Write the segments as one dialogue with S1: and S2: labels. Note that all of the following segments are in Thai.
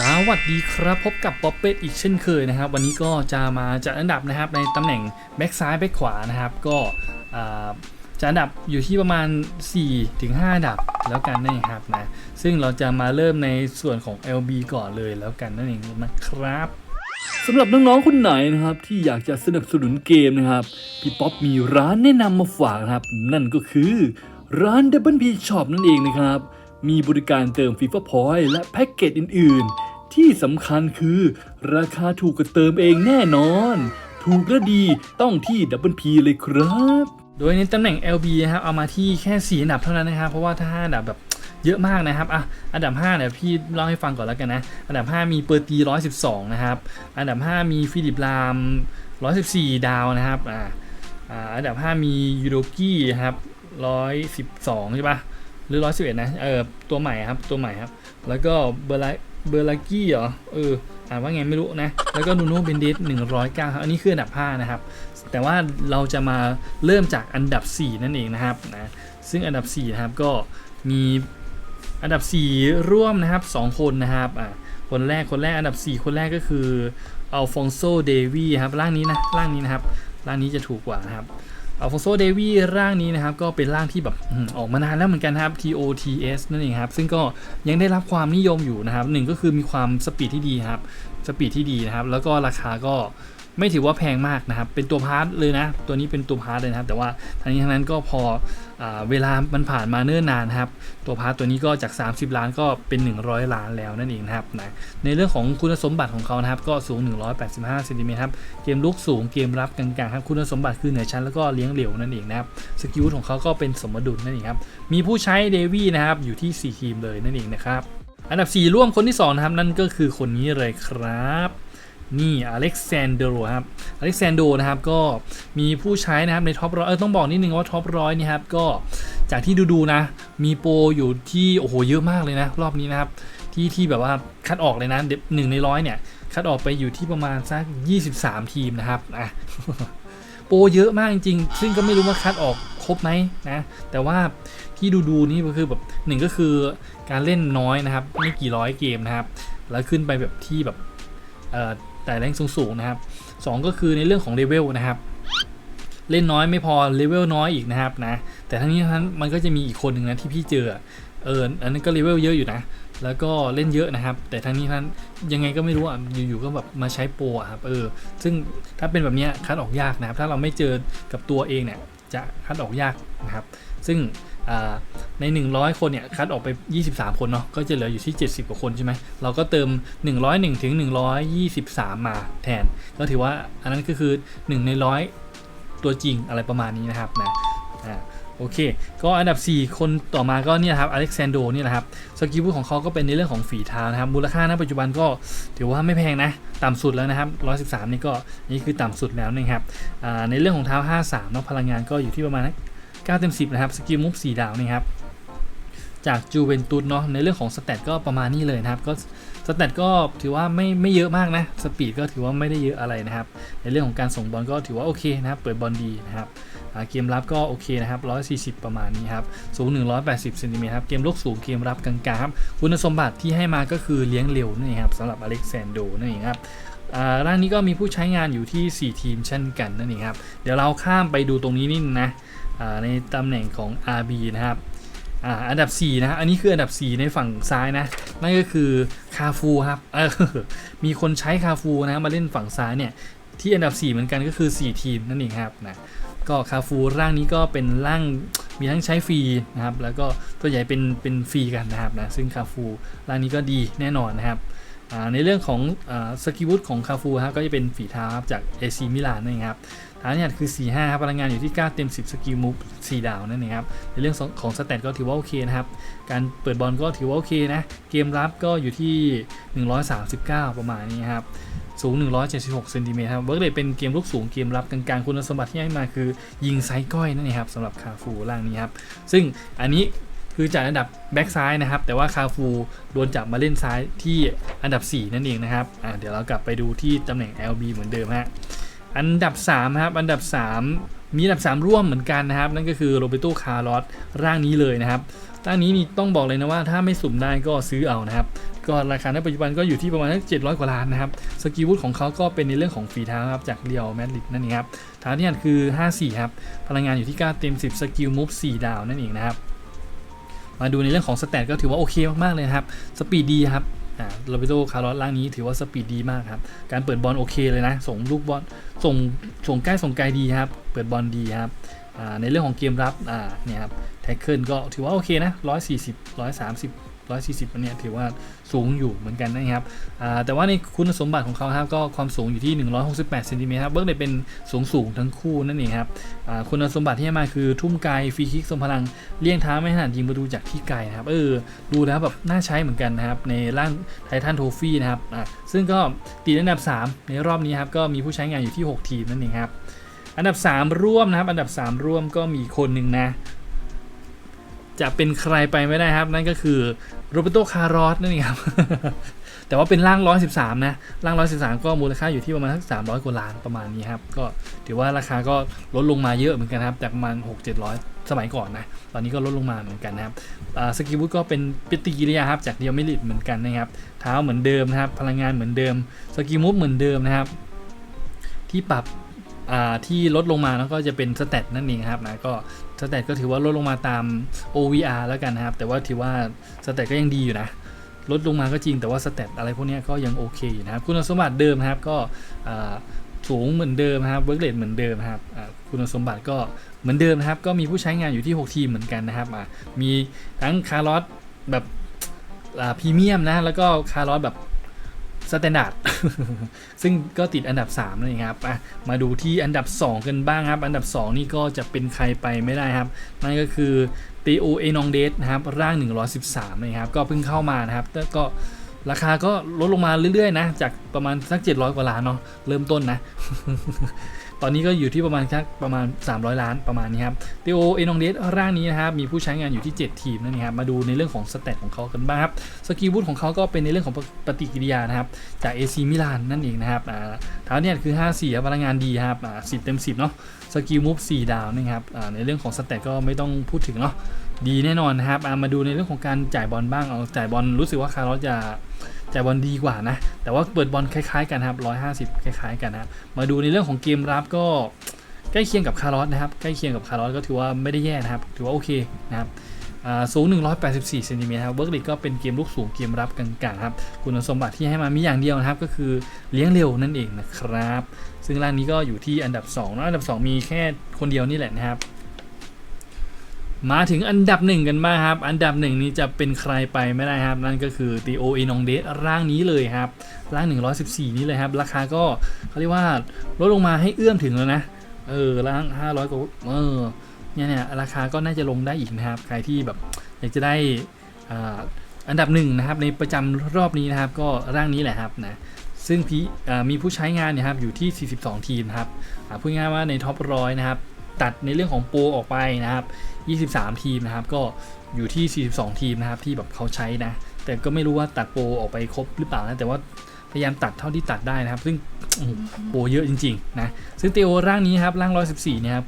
S1: สวัสดีครับพบกับป๊อปเป็ดอีกเช่นเคยนะครับ วันนี้ก็จะมาจัดอันดับนะครับในตำแหน่งแบ็กซ้ายแบ็กขวานะครับ ก็อ่าจะอันดับอยู่ที่ประมาณ 4-5ถึงอันดับแล้วกันนั่นเองครับนะซึ่งเราจะมาเริ่มในส่วนของ LB ก่อนเลยแล้วกันนั่นเองนะครับสำหรับน้องๆคนไหนนะครับที่อยากจะสนับสนุนเกมนะครับพี่ป๊อปมีร้านแนะนำมาฝากนะครับ นั่นก็คือร้าน Double P Shop นั่นเองนะครับมีบริการเติม FIFA Point และแพ็กเกจอื่นๆ ที่สำคัญคือ ราคาถูกกว่าเติมเองแน่นอน ถูกและดีต้องที่ Double P เลยครับ โดยในตำแหน่ง LB นะครับเอามาที่แค่4อันดับเท่านั้นนะครับ เพราะว่าถ้า5อันดับแบบเยอะมากนะครับ อะ อันดับ5เนี่ยพี่เล่าให้ฟังก่อนแล้วกันนะ อันดับ 5 มีเปอร์ตี112 นะครับ อันดับ 5 มีฟิลิปลาม 114 ดาวนะครับ อ่าอ่าอันดับ 5 มียูโรกี้ครับ 112 ใช่ปะหรือ 111 นะ เออ ตัวใหม่ครับ ตัวใหม่ครับ แล้วก็เบอร์ไล เบอร์ลากี้เหรอ เออ อ่านว่าไงไม่รู้นะ แล้วก็นูโน่เบนเดส109ครับ อันนี้คืออันดับ5นะครับ แต่ว่าเราจะมาเริ่มจากอันดับ4นั่นเองนะครับนะ ซึ่งอันดับ4นะครับก็มีอันดับ4ร่วมนะครับ2คนนะครับอ่าคนแรกคนแรกอันดับ4คนแรกก็คืออัลฟองโซเดวีครับร่างนี้นะร่างนี้นะครับร่างนี้จะถูกกว่านะครับ อัลฟอโซเดวีร่างนี้นะครับ ก็เป็นร่างที่แบบออกมานานแล้วเหมือนกันครับ TOTS นั่นเองครับ ซึ่งก็ยังได้รับความนิยมอยู่นะครับหนึ่งก็คือมีความสปีดที่ดีครับ สปีดที่ดีนะครับ แล้วก็ราคาก็ ไม่ถือว่าแพงมากนะครับ เป็นตัวพาร์ทเลยนะ ตัวนี้เป็นตัวพาร์ทเลยนะครับ แต่ว่าทั้งนี้ทั้งนั้นก็พออเวลามันผ่านมาเนิ่นนานครับ ตัวพาร์ทตัวนี้ก็จาก 30 ล้านก็เป็น 100 ล้านแล้วนั่นเองนะครับนะในเรื่องของคุณสมบัติของเขานะครับ ก็สูง 185เซนติเมตรครับ เกมลุกสูง เกมรับกลางๆครับ คุณสมบัติคือเหนือชั้นแล้วก็เลี้ยงเหลวนั่นเองนะครับ สกิลของเขาก็เป็นสมดุลนั่นเองครับ มีผู้ใช้เดวี่นะครับ อยู่ที่ 4 ทีมเลยนั่นเองนะครับ อันดับ 4 ร่วมคนที่2นะครับ นั่นก็คือคนนี้เลยครับ นี่อเล็กซานโดครับอเล็กซานโดนะครับก็มีผู้ใช้นะครับในท็อปร้อยเออต้องบอกนิดนึงว่าท็อปร้อยนี่ครับก็จากที่ดูๆนะ มีโปรอยู่ที่โอ้โหเยอะมากเลยนะ รอบนี้นะครับที่ที่แบบว่าคัดออกเลยนะเดหนึ่งในร้อยเนี่ย คัดออกไปอยู่ที่ประมาณสัก 23 ทีมนะครับอะโปรเยอะมากจริงๆ ซึ่งก็ไม่รู้ว่าคัดออกครบไหมนะ แต่ว่าที่ดูๆนี่ก็คือแบบหนึ่งก็คือการเล่นน้อยนะครับ ไม่กี่ร้อยเกมนะครับ แล้วขึ้นไปแบบที่แบบ แต่แรงสูงๆนะครับสองก็คือในเรื่องของเลเวลนะครับเล่นน้อยไม่พอเลเวลน้อยอีกนะครับนะแต่ทั้งนี้ทั้งนั้นมันก็จะมีอีกคนหนึ่งนะที่พี่เจอเอออันนั้นก็เลเวลเยอะอยู่นะ แล้วก็เล่นเยอะนะครับ แต่ทั้งนี้ทั้งนั้นยังไงก็ไม่รู้อะอยู่ๆก็แบบมาใช้โปรครับเออซึ่งถ้าเป็นแบบเนี้ยคัดออกยากนะครับ ถ้าเราไม่เจอกับตัวเองเนี่ยจะคัดออกยากนะครับ ซึ่ง ใน 100 คนเนี่ยคัดออกไป 23 คนเนาะก็จะเหลืออยู่ที่ 70 กว่าคนใช่ไหมเราก็เติม 101ถึง123 มาแทน ก็ถือว่าอันนั้นก็คือ 1 ในร้อยตัวจริงอะไรประมาณนี้นะครับนะอ่าโอเค ก็อันดับ 4 คนต่อมาก็เนี่ยครับอเล็กซานโดนี่แหละครับ สกิลของเขาก็เป็นในเรื่องของฝีเท้านะครับ มูลค่าณปัจจุบันก็ถือว่าไม่แพงนะ ต่ำสุดแล้วนะครับ 113 นี่ก็นี่คือต่ำสุดแล้วนะครับในเรื่องของเท้า 53เนาะพลังงานก็อยู่ที่ประมาณ 9เต็ม10 นะครับสกิลมุฟ4ดาวนะครับจากจูเวนตุสเนาะในเรื่องของสเตตก็ประมาณนี้เลยนะครับ ก็สเตตก็ถือว่าไม่ไม่เยอะมากนะสปีดก็ถือว่าไม่ได้เยอะอะไรนะครับ ในเรื่องของการส่งบอลก็ถือว่าโอเคนะครับ เปิดบอลดีนะครับเกมรับก็โอเคนะครับ 140 ประมาณนี้ครับ สูง 180เซนติเมตรครับ เกมลุกสูง เกมรับกลางๆครับ คุณสมบัติที่ให้มาก็คือเลี้ยงเร็วนั่ครับสำหรับอเล็กซานโดนั่นเองครับอ่าร่างนี้ก็มีผู้ใช้งานอยู่ที่ 4 ทีมเช่นกันนั่นเองครับ เดี๋ยวเราข้ามไปดูตรงนี้นิดนนะ ในตำแหน่งของ RB นะครับอ่าอันดับ 4 นะ อันนี้คืออันดับ 4 ในฝั่งซ้ายนะ นั่นก็คือคาฟูครับมีคนใช้คาฟูนะมาเล่นฝั่งซ้ายเนี่ย ที่อันดับ 4 เหมือนกันก็คือ 4 ทีมนั่นเองครับนะก็คาฟูร่างนี้ก็เป็นร่างมีทั้งใช้ฟรีนะครับ แล้วก็ตัวใหญ่เป็นเป็นฟรีกันนะครับนะซึ่งคาฟูร่างนี้ก็ดีแน่นอนนะครับในเรื่องของอสกิลวุฒของคาฟูครับก็จะเป็นฝีเท้าจากเอซีมิลานนั่ครับ ฐานเนี่ยคือ 4 5ครับพลังงานอยู่ที่ 9 เต็ม 10 สกิลมูฟ4ดาวนั่นเองครับ ในเรื่องของสแตทก็ถือว่าโอเคนะครับ การเปิดบอลก็ถือว่าโอเคนะ เกมรับก็อยู่ที่ 139 ประมาณนี้ครับ สูง 176เซนติเมตรครับ เวิร์กเลยเป็นเกมลุกสูงเกมรับกลางๆ คุณสมบัติที่ให้มาคือยิงไซก้อยนั่นเองครับสำหรับคาฟูร่างนี้ครับ ซึ่งอันนี้คือจากอันดับแบ็กซ้ายนะครับ แต่ว่าคาฟูโดนจับมาเล่นซ้ายที่อันดับ 4 นั่นเองนะครับ อ่าเดี๋ยวเรากลับไปดูที่ตำแหน่ง LB เหมือนเดิมฮะ อันดับ3ครับอันดับ 3 มีอันดับ 3 ร่วมเหมือนกันนะครับ นั่นก็คือโรเบโตคาร์ลอสร่างนี้เลยนะครับร่างนี้นี่ต้องบอกเลยนะว่าถ้าไม่สุ่มได้ก็ซื้อเอานะครับก็ราคาในปัจจุบันก็อยู่ที่ประมาณเจ็ดร้อยกว่าล้านนะครับสกิลวุฒของเขาก็เป็นในเรื่องของฝีเท้าครับจากเรียวแมดริดนั่นเองครับฐาที่อันคือ 54 ครับพลังงานอยู่ที่ 9 เต็ม 10 สกิลมูฟ4ดาวนั่นเองนะครับมาดูในเรื่องของสเตตก็ถือว่าโอเคมากๆเลยครับสปีดดีครับ อ่าโรเบโตคาร์ลอสล่างนี้ถือว่าสปีดดีมากครับ การเปิดบอลโอเคเลยนะ ส่งลูกบอล ส่ง ส่งใกล้ส่งไกลดีครับ เปิดบอลดีครับ อ่า ในเรื่องของเกมรับ อ่า เนี่ยครับ แท็กเกิลก็ถือว่าโอเคนะ 140 130 140เนี้ยถือว่าสูงอยู่เหมือนกันนะครับแต่ว่าในคุณสมบัติของเขาครับก็ความสูงอยู่ที่ 168เซนติเมตรครับเบิร์กเลยเป็นสูงสูงทั้งคู่นั่นเองครับคุณสมบัติที่ให้มาคือทุ่มไกลฟรีคิกทรงพลังเลี่ยงเท้าไม่ถนัดยิงประตูจากที่ไกลนะครับเออดูแล้วแบบน่าใช้เหมือนกันนะครับในร่างไททันโทฟี่นะครับซึ่งก็ตีอันดับ 3 ในรอบนี้ครับก็มีผู้ใช้งานอยู่ที่ 6 ทีมนั่นเองครับอันดับ 3 ร่วมนะครับ อันดับ 3 ร่วมก็มีคนหนึ่งนะ จะเป็นใครไปไม่ได้ครับ นั่นก็คือโรเบโตคาร์รอสนั่นเองครับ แต่ว่าเป็นร่าง 113 นะร่าง 113 ก็มูลค่าอยู่ที่ประมาณสัก300 กว่าล้านประมาณนี้ครับ ก็ถือว่าราคาก็ลดลงมาเยอะเหมือนกันครับ จากประมาณ 6-700 สมัยก่อนนะ ตอนนี้ก็ลดลงมาเหมือนกันนะครับสกิลวุฒก็เป็นปฏิกิริยาครับจากเดียวไม่ลิดเหมือนกันนะครับ เท้าเหมือนเดิมนะครับ พลังงานเหมือนเดิม สกิมูฟเหมือนเดิมนะครับ ที่ปรับที่ลดลงมาแล้วก็จะเป็นสเตตนั่นเองครับนะก็ สเตตก็ถือว่าลดลงมาตาม OVR แล้วกันนะครับ แต่ว่าถือว่าสเตตก็ยังดีอยู่นะ ลดลงมาก็จริงแต่ว่าสเตตอะไรพวกนี้ก็ยังโอเคอยู่นะครับ คุณสมบัติเดิมครับก็สูงเหมือนเดิมครับเวิร์กเรทเหมือนเดิมครับคุณสมบัติก็เหมือนเดิมนะครับ ก็มีผู้ใช้งานอยู่ที่ 6 ทีมเหมือนกันนะครับมีทั้งคาร์ลอสแบบพรีเมียมนะแล้วก็คาร์ลอสแบบ สแตนดาร์ดซึ่งก็ติดอันดับ3นั่นเองครับมาดูที่อันดับ 2 กันบ้างครับ อันดับ 2 นี่ก็จะเป็นใครไปไม่ได้ครับ นั่นก็คือตีโอเอนองเดสนะครับ ร่าง 113นะครับ ก็เพิ่งเข้ามานะครับแต่ก็ราคาก็ลดลงมาเรื่อยๆนะ จากประมาณสัก 700 กว่าล้านเนาะเริ่มต้นนะ ตอนนี้ก็อยู่ที่ประมาณสักประมาณ 300 ล้านประมาณนี้ครับตีโอเอนองเดสร่างนี้นะครับมีผู้ใช้งานอยู่ที่ 7 ทีมนั่นเองครับมาดูในเรื่องของสเตตของเขากันบ้างครับสกิลบูทของเขาก็เป็นในเรื่องของปฏิกิริยานะครับจาก AC มิลานนั่นเองนะครับเท้าเนี่ยคือ 54พลังงานดีครับอ่า10เต็ม 10 เนาะสกิลมูฟ4ดาวนะครับในเรื่องของสเตตก็ไม่ต้องพูดถึงเนาะดีแน่นอนนะครับมาดูในเรื่องของการจ่ายบอลบ้างเอาจ่ายบอลรู้สึกว่าคาร์ลจะ จ่ายบอลดีกว่านะ แต่ว่าเปิดบอลคล้ายๆกันครับ 150 คล้ายๆกันนะครับ มาดูในเรื่องของเกมรับก็ใกล้เคียงกับคาร์ลอสนะครับ ใกล้เคียงกับคาร์ลอสก็ถือว่าไม่ได้แย่นะครับ ถือว่าโอเคนะครับอ่าสูง 184เซนติเมตรครับ เวิร์กลิก็เป็นเกมลูกสูงเกมรับกลางๆครับ คุณสมบัติที่ให้มามีอย่างเดียวนะครับ ก็คือเลี้ยงเร็วนั่นเองนะครับ ซึ่งร่างนี้ก็อยู่ที่อันดับ2นะอันดับ 2 มีแค่คนเดียวนี่แหละนะครับ มาถึงอันดับหนึ่งกันบ้างครับ อันดับหนึ่งนี้จะเป็นใครไปไม่ได้ครับ นั่นก็คือตีโอเอนองเดสร่างนี้เลยครับ ร่าง 114 นี้เลยครับ ราคาก็เขาเรียกว่าลดลงมาให้เอื้อมถึงแล้วนะ เออ ร่าง 500กว่าเออเนี่ยเนี่ยราคาก็น่าจะลงได้อีกนะครับ ใครที่แบบอยากจะได้อ่าอันดับหนึ่งนะครับ ในประจำรอบนี้นะครับ ก็ร่างนี้แหละครับนะซึ่งพี่มีผู้ใช้งานเนี่ยครับอยู่ที่ 42 ทีมครับพูดง่ายๆว่าในท็อปร้อยนะครับ ตัดในเรื่องของโปรออกไปนะครับ 23 ทีมนะครับ ก็อยู่ที่ 42 ทีมนะครับที่แบบเขาใช้นะ แต่ก็ไม่รู้ว่าตัดโปรออกไปครบหรือเปล่านะ แต่ว่าพยายามตัดเท่าที่ตัดได้นะครับ ซึ่งโปรเยอะจริงๆนะซึ่งเตโอร่างนี้ครับร่าง 114เนี่ยครับ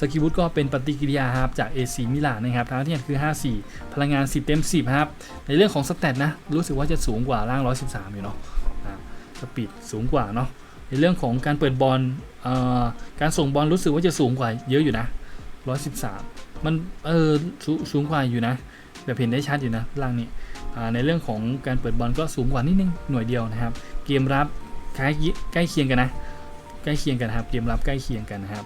S1: สกิลวุฒก็เป็นปฏิกิริยาครับจาก AC มิลานนะครับทั้งที่คือ 54 พลังงาน 10 เต็ม 10 ครับ ในเรื่องของสเตตนะ รู้สึกว่าจะสูงกว่าร่าง 113 อยู่เนาะอ่าสปีดสูงกว่าเนาะ ในเรื่องของการเปิดบอลการส่งบอลรู้สึกว่าจะสูงกว่าเยอะอยู่นะ 113 มันเออสูสูงกว่าอยู่นะ แบบเห็นได้ชัดอยู่นะร่างนี้ในเรื่องของการเปิดบอลก็สูงกว่านิดนึงหน่วยเดียวนะครับ เกมรับคล้ายใกล้เคียงกันนะ ใกล้เคียงกันครับ เกมรับใกล้เคียงกันนะครับ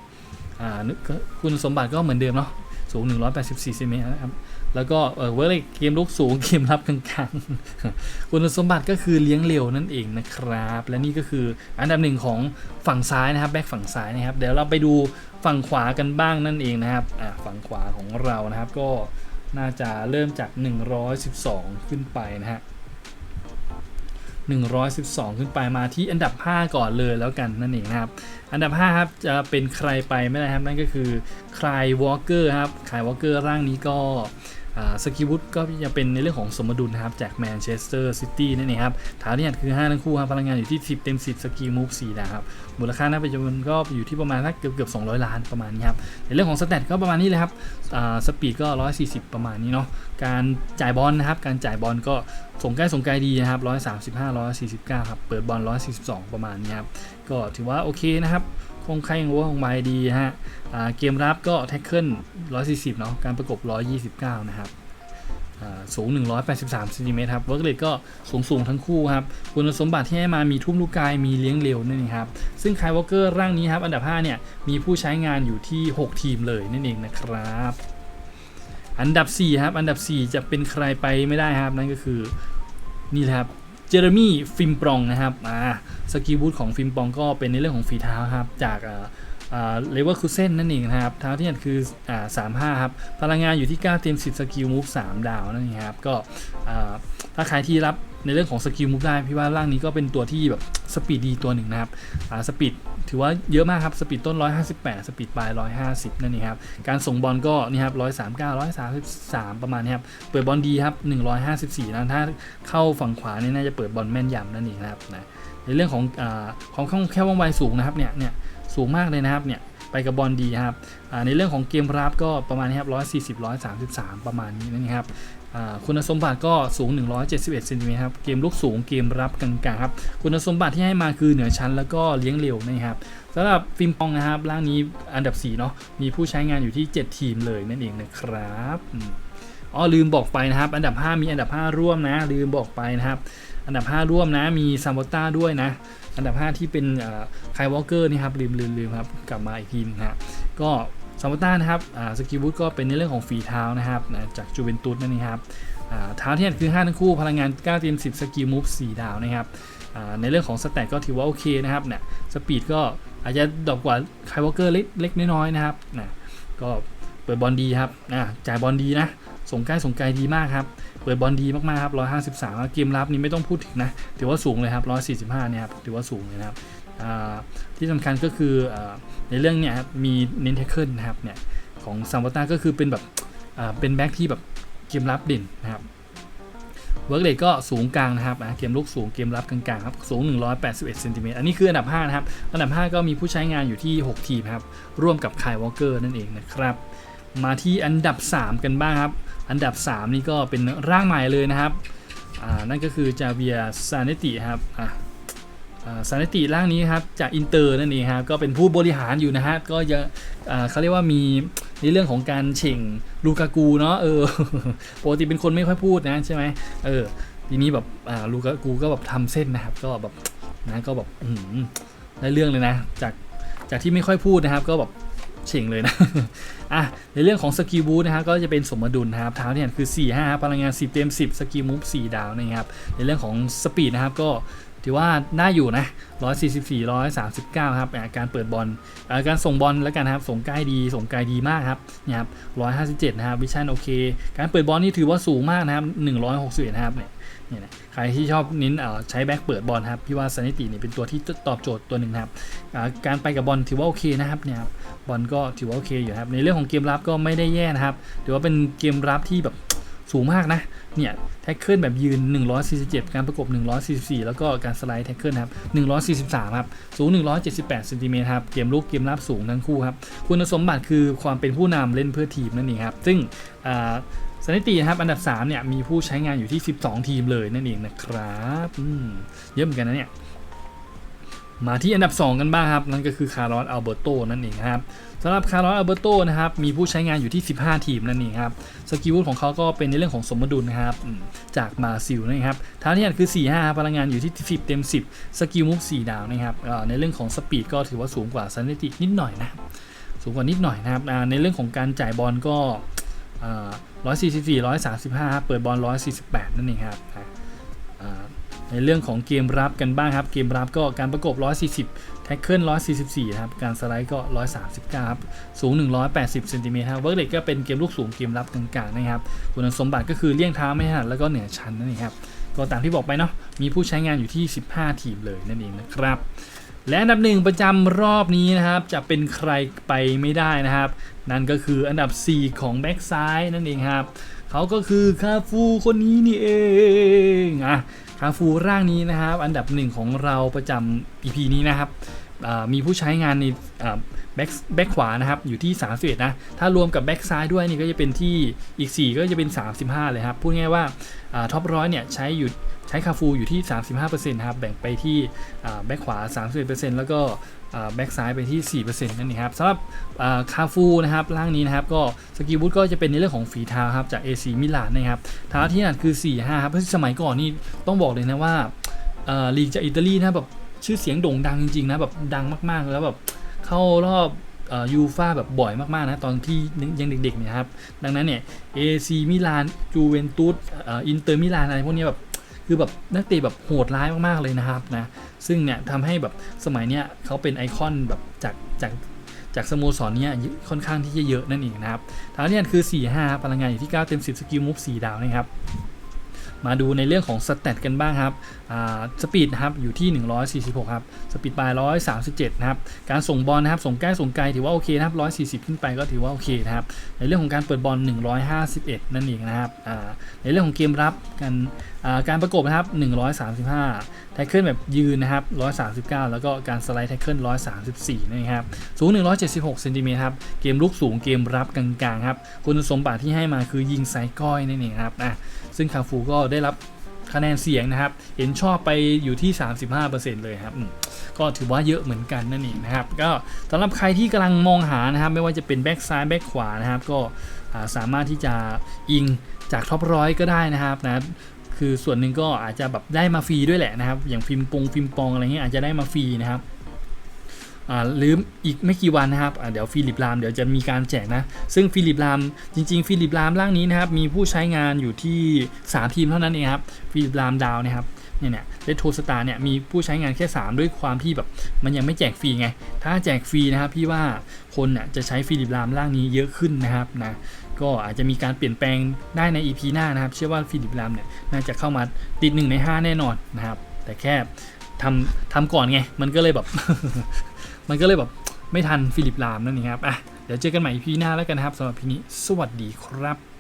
S1: คุณสมบัติก็เหมือนเดิมเนาะสูง 184เซนติเมตรนะครับ แล้วก็เออเวิร์กเกมลุกสูงเกมรับกลางๆคุณสมบัติก็คือเลี้ยงเร็วนั่นเองนะครับ และนี่ก็คืออันดับหนึ่งของฝั่งซ้ายนะครับแบ็กฝั่งซ้ายนะครับ เดี๋ยวเราไปดูฝั่งขวากันบ้างนั่นเองนะครับอ่าฝั่งขวาของเรานะครับ ก็น่าจะเริ่มจาก 112 ขึ้นไปนะฮะ112 ขึ้นไปมาที่อันดับ 5 ก่อนเลยแล้วกันนั่นเองนะครับ อันดับ 5 ครับจะเป็นใครไปไม่ได้ครับนั่นก็คือคลายวอลเกอร์ครับคลายวอลเกอร์ร่างนี้ก็ สกิวุฒก็จะเป็นในเรื่องของสมดุลนะครับจากแมนเชสเตอร์ซิตี้นั่นเองครับฐานที่หัดคือ 5 ทั้งคู่ครับพลังงานอยู่ที่ 10 เต็ม 10 สกิลมูฟ4ดาวครับมูลค่าณปัจจุบันก็อยู่ที่ประมาณสักเกือบเกือบ200 ล้านประมาณนี้ครับในเรื่องของสแตทก็ประมาณนี้เลยครับสปีดก็ 140 ประมาณนี้เนาะการจ่ายบอลนะครับการจ่ายบอลก็ส่งใกล้ส่งไกลดีนะครับ135 149ครับเปิดบอล142 ประมาณนี้ครับก็ถือว่าโอเคนะครับ คงใครยังว่าคงไวดีฮะเกมรับก็แท็กเกิล140 เนาะการประกบ 129 นะครับสูง 183ซนติเมตรครับเวิร์กเลก็สูงสูงทั้งคู่ครับคุณสมบัติที่ให้มามีทุ่มลูกกายมีเลี้ยงเร็วนั่นเองครับ ซึ่งคายวอลเกอร์ร่างนี้ครับ อันดับ 5 เนี่ย มีผู้ใช้งานอยู่ที่ 6 ทีมเลยนั่นเองนะครับ อันดับ 4 ครับ อันดับ 4 จะเป็นใครไปไม่ได้ครับ นั่นก็คือนี่แหละครับ เจอร์มี่ฟิมปรองนะครับอ่าสกีบูทของฟิมปองก็เป็นในเรื่องของฝีเท้าครับจากเลเวอร์คูเซนนั่นเองนะครับเท้าที่นั่นคืออ่าสามห้าครับพลังงานอยู่ที่ 9 เต็ม 10 สกิลมูฟ3ดาวนั่นเองครับก็ ถ้าใครที่รับในเรื่องของสกิลมูฟได้พี่ว่าร่างนี้ก็เป็นตัวที่แบบสปีดดีตัวหนึ่งนะครับอ่าสปีดถือว่าเยอะมากครับสปีดต้น 158 สปีดปลาย 150 นั่นเองครับการส่งบอลก็นี่ครับ139 133 ประมาณนี้ครับเปิดบอลดีครับ 154 นะถ้าเข้าฝั่งขวาเนี่ยน่าจะเปิดบอลแม่นยำนั่นเองนะครับนะในเรื่องของอาความคล่องแคล่วว่องไวสูงนะครับเนี่ยเนี่ยสูงมากเลยนะครับเนี่ยไปกับบอลดีครับในเรื่องของเกมรับก็ประมาณนี้ครับ140 133 ประมาณนี้นะครับ คุณสมบัติก็สูง 171เซนติเมตรครับ เกมลุกสูง เกมรับกลางๆครับ คุณสมบัติที่ให้มาคือเหนือชั้นแล้วก็เลี้ยงเร็วนะครับสำหรับฟิล์มปองนะครับ ร่างนี้อันดับ 4 เนาะ มีผู้ใช้งานอยู่ที่ 7 ทีมเลยนั่นเองนะครับอ๋อลืมบอกไปนะครับ อันดับ 5 มีอันดับ 5 ร่วมนะ ลืมบอกไปนะครับ อันดับ 5 ร่วมนะ มีซัมโบต้าด้วยนะ อันดับ 5 ที่เป็นไคลวอลเกอร์นี่ครับ ลืมลืมลืมครับ กลับมาอีกทีนึงครับก็ ซัมโบต้านะครับสกิลบูทก็เป็นในเรื่องของฝีเท้านะครับจากจูเวนตุสนั่นเองครับเท้าที่นคือ 5 ทั้งคู่ พลังงาน9เต็ม10 สกิลมูฟ4ดาวนะครับในเรื่องของสแตทก็ถือว่าโอเคนะครับเนี่ยสปีดก็อาจจะดรอปกว่าไคลวอลเกอร์เล็กเล็กน้อยๆนะครับนะก็เปิดบอลดีครับจ่ายบอลดีนะ ส่งใกล้ส่งไกลดีมากครับ เปิดบอลดีมากๆครับ153เกมรับนี่ไม่ต้องพูดถึงนะ ถือว่าสูงเลยครับ145เนี่ยครับ ถือว่าสูงเลยนะครับที่สำคัญก็คือ ในเรื่องเนี่ยครับมีเน้นแท็กเกิลนะครับเนี่ยของซัมบัต้าก็คือเป็นแบบเป็นแบ็กที่แบบเกมรับเด่นนะครับเวิร์กเลก็สูงกลางนะครับเกมลุกสูงเกมรับกลางๆครับสูง 181เซนติเมตรอันนี้คืออันดับ 5 นะครับ อันดับ 5 ก็มีผู้ใช้งานอยู่ที่ 6 ทีมครับ ร่วมกับคายวอลเกอร์นั่นเองนะครับ มาที่อันดับ 3 กันบ้างครับ อันดับ 3 นี่ก็เป็นร่างใหม่เลยนะครับนั่นก็คือจาเวียซานติครับ อ่าซานติร่างนี้ครับจากอินเตอร์นั่นเองครับก็เป็นผู้บริหารอยู่นะฮะก็จะเขาเรียกว่ามีในเรื่องของการเช่งลูกากูเนาะเออปกติเป็นคนไม่ค่อยพูดนะใช่ไหมเออทีนี้แบบลูกากูก็แบบทำเส้นนะครับ ก็แบบนะก็แบบอืได้เรื่องเลยนะ จากจากที่ไม่ค่อยพูดนะครับ ก็แบบเฉ่งเลยนะอะในเรื่องของสกิลบูทนะครับก็จะเป็นสมดุลนะครับเท้าเนี่ยคือ4 5พลังงาน 10 เต็ม 10 สกิลมูฟ4ดาวนะครับในเรื่องของสปีดนะครับก็ ถือว่าได้อยู่นะ 144 139 ครับอะการเปิดบอลอะการส่งบอลแล้วกันครับส่งใกล้ดีส่งไกลดีมากครับนี่ครับ157 นะครับวิชั่นโอเค การเปิดบอลนี่ถือว่าสูงมากนะครับ 161นะครับเนี่ยนี่นะใครที่ชอบเน้นใช้แบ็คเปิดบอลครับพี่ว่าซานิติเนี่ยเป็นตัวที่ตอบโจทย์ตัวหนึ่งครับการไปกับบอลถือว่าโอเคนะครับเนี่ยครับบอลก็ถือว่าโอเคอยู่ครับในเรื่องของเกมรับก็ไม่ได้แย่นะครับถือว่าเป็นเกมรับที่แบบ สูงมากนะ เนี่ยแท็กเกิลแบบยืน 147 การประกบ 144 แล้วก็การสไลด์แท็กเกิลครับ 143 ครับ สูง 178เซนติเมตรครับ เกมลุกเกมรับสูงทั้งคู่ครับ คุณสมบัติคือความเป็นผู้นำเล่นเพื่อทีมนั่นเองครับ ซึ่งสถิตินะครับอันดับ 3 เนี่ย มีผู้ใช้งานอยู่ที่ 12 ทีมเลยนั่นเองนะครับเยอะเหมือนกันนะเนี่ย มาที่อันดับ 2 กันบ้างครับ นั่นก็คือคาร์ลอสอัลเบอร์โตนั่นเองครับสำหรับคาร์ลอสอัลเบอร์โตนะครับมีผู้ใช้งานอยู่ที่ 15 ทีมนั่นเองครับสกิลของเขาก็เป็นในเรื่องของสมดุลนะครับจากมาซิลนะครับท้าที่อันคือ 4 5 พลังงานอยู่ที่ 10 เต็ม 10 สกิลมุก4ดาวนะครับในเรื่องของสปีดก็ถือว่าสูงกว่าซันตินิดหน่อยนะสูงกว่านิดหน่อยนะครับในเรื่องของการจ่ายบอลก็อ่า144 135ครับเปิดบอล148 นั่นเองครับ ในเรื่องของเกมรับกันบ้างครับ เกมรับก็การประกบ 140 แท็กเกิล 144 ครับ การสไลด์ก็ 139 ครับ สูง 180เซนติเมตรครับเวิร์กเลกก็เป็นเกมลูกสูงเกมรับกลางๆนะครับคุณสมบัติก็คือเลี่ยงเท้าไม่ถนัดแล้วก็เหนือชั้นนั่นเองครับ ก็ตามที่บอกไปเนาะ มีผู้ใช้งานอยู่ที่ 15 ทีมเลยนั่นเองนะครับ และอันดับหนึ่งประจำรอบนี้นะครับ จะเป็นใครไปไม่ได้นะครับ นั่นก็คืออันดับ 4 ของแบ็กซ้ายนั่นเองครับ เขาก็คือคาฟูคนนี้นี่เองอะ คาฟูร่างนี้นะครับ อันดับหนึ่งของเราประจำ EP นี้นะครับมีผู้ใช้งานในแบ็กแบ็กขวานะครับ อยู่ที่ 31 นะ ถ้ารวมกับแบ็กซ้ายด้วยนี่ก็จะเป็นที่อีก 4 ก็จะเป็น 35 เลยครับ พูดง่ายว่าท็อปร้อยเนี่ยใช้อยู่ ใช้คาฟูอยู่ที่ 35%นะครับแบ่งไปที่แบ็กขวา 31%แล้วก็แบ็กซ้ายไปที่ 4%นั่นเองครับสำหรับคาฟูนะครับร่างนี้นะครับก็สกิลบูทก็จะเป็นในเรื่องของฝีเท้าครับจาก AC มิลานนะครับเท้าที่นัดคือ 4-5ครับเพราะสมัยก่อนนี่ต้องบอกเลยนะว่าลีกจากอิตาลีนะแบบชื่อเสียงโด่งดังจริงๆนะแบบดังมากๆ แล้วแบบเข้ารอบยูฟ่าแบบบ่อยมากๆนะตอนที่ยังเด็กๆเนี่ยครับดังนั้นเนี่ย AC มิลานจูเวนตุสอินเตอร์มิลานอะไรพวกนี้แบบ คือแบบนักเตะแบบโหดร้ายมากๆเลยนะครับนะซึ่งเนี่ยทำให้แบบสมัยเนี้ยเขาเป็นไอคอนแบบจากจากจากสโมสรเนี้ยค่อนข้างที่จะเยอะนั่นเองนะครับทางนี้คือ 4 5พลังงานอยู่ที่ 9 เต็ม 10 สกิลมูฟ4ดาวนะครับ มาดูในเรื่องของสเตตกันบ้างครับสปีดนะครับอยู่ที่ 146 ครับ สปีดปลาย 137 นะครับ การส่งบอลนะครับ ส่งใกล้ส่งไกลถือว่าโอเคนะครับ 140 ขึ้นไปก็ถือว่าโอเคนะครับ ในเรื่องของการเปิดบอล 151 นั่นเองนะครับ ในเรื่องของเกมรับการการประกบนะครับ 135 แท็กเกิลแบบยืนนะครับ 139 แล้วก็การสไลด์แท็กเกิล 134 นะครับ สูง 176 เซนติเมตรครับ เกมลุกสูง เกมรับกลางๆครับ คุณสมบัติที่ให้มาคือยิงไซก้อยนั่นเองครับนะ ซึ่งคาฟูก็ได้รับคะแนนเสียงนะครับ เห็นชอบไปอยู่ที่ 35%เลยครับ ก็ถือว่าเยอะเหมือนกันนั่นเองนะครับ ก็สำหรับใครที่กำลังมองหานะครับ ไม่ว่าจะเป็นแบ็กซ้ายแบ็กขวานะครับ ก็สามารถที่จะอิงจากท็อปร้อยก็ได้นะครับนะคือส่วนหนึ่งก็อาจจะแบบได้มาฟรีด้วยแหละนะครับ อย่างฟิล์มปงฟิล์มปองอะไรเงี้ยอาจจะได้มาฟรีนะครับ หรืออีกไม่กี่วันนะครับเดี๋ยวฟิลิปรามเดี๋ยวจะมีการแจกนะ ซึ่งฟิลิปรามจริง ๆ ฟิลิปรามร่างนี้นะครับมีผู้ใช้งานอยู่ที่ 3 ทีมเท่านั้นเองครับฟิลิปรามดาวนะครับเนี่ยเนี่ยเลโทสตาร์เนี่ยมีผู้ใช้งานแค่ 3 ด้วยความที่แบบมันยังไม่แจกฟรีไง ถ้าแจกฟรีนะครับพี่ว่าคนน่ะจะใช้ฟิลิปรามร่างนี้เยอะขึ้นนะครับนะก็อาจจะมีการเปลี่ยนแปลงได้ใน EP หน้านะครับ เชื่อว่าฟิลิปรามเนี่ยน่าจะเข้ามาติด1ใน 5 แน่นอนนะครับ แต่แค่ทำทำก่อนไง มันก็เลยแบบ มันก็เลยแบบไม่ทันฟิลิปรามนั่นเองครับอะเดี๋ยวเจอกันใหม่พีหน้าแล้วกันนะครับสำหรับพีนี้ สวัสดีครับ